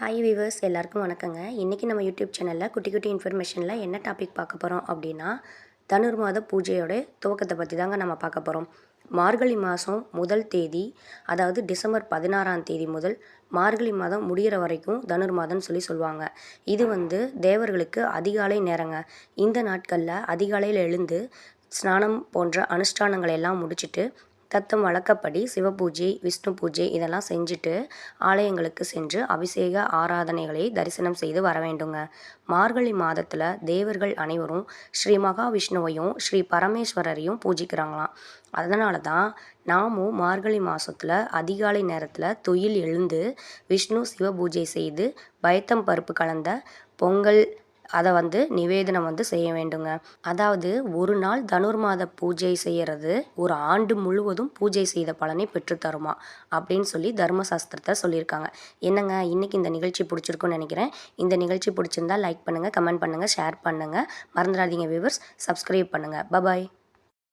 Hi viewers எல்லாருக்கும் வணக்கங்க. இன்றைக்கி நம்ம யூடியூப் சேனலில் குட்டி குட்டி இன்ஃபர்மேஷனில் என்ன டாபிக் பார்க்க போகிறோம் அப்படின்னா தனுர் மாத பூஜையோட துவக்கத்தை பற்றி தாங்க நம்ம பார்க்க போகிறோம் மார்கழி மாதம் முதல் தேதி அதாவது டிசம்பர் பதினாறாம் தேதி முதல் மார்கழி மாதம் முடிகிற வரைக்கும் தனுர் மாதம்னு சொல்லி சொல்லுவாங்க. இது வந்து தேவர்களுக்கு அதிகாலை நேரங்க. இந்த நாட்களில் அதிகாலையில் எழுந்து ஸ்நானம் போன்ற அனுஷ்டானங்களை எல்லாம் முடிச்சுட்டு தத்தம் வழக்கப்படி சிவபூஜை விஷ்ணு பூஜை இதெல்லாம் செஞ்சுட்டு ஆலயங்களுக்கு சென்று அபிஷேக ஆராதனைகளை தரிசனம் செய்து வர வேண்டுங்க. மார்கழி மாதத்தில் தேவர்கள் அனைவரும் ஸ்ரீ மகாவிஷ்ணுவையும் ஸ்ரீ பரமேஸ்வரரையும் பூஜிக்கிறாங்களாம். அதனால தான் நாமும் மார்கழி மாதத்தில் அதிகாலை நேரத்தில் துயில் எழுந்து விஷ்ணு சிவ பூஜை செய்து பயத்தம் பருப்பு கலந்த பொங்கல் அதை வந்து நிவேதனம் வந்து செய்ய வேண்டுங்க. அதாவது ஒரு நாள் தனுர்மாத பூஜை செய்கிறது ஒரு ஆண்டு முழுவதும் பூஜை செய்த பலனை பெற்றுத்தருமா அப்படின்னு சொல்லி தர்மசாஸ்திரத்தை சொல்லியிருக்காங்க. என்னங்க இன்றைக்கி இந்த நிகழ்ச்சி பிடிச்சிருக்குன்னு நினைக்கிறேன். இந்த நிகழ்ச்சி பிடிச்சிருந்தா லைக் பண்ணுங்கள் கமெண்ட் பண்ணுங்கள் ஷேர் பண்ணுங்கள் மறந்துடாதீங்க வியூவர்ஸ் சப்ஸ்கிரைப் பண்ணுங்கள் பபாய்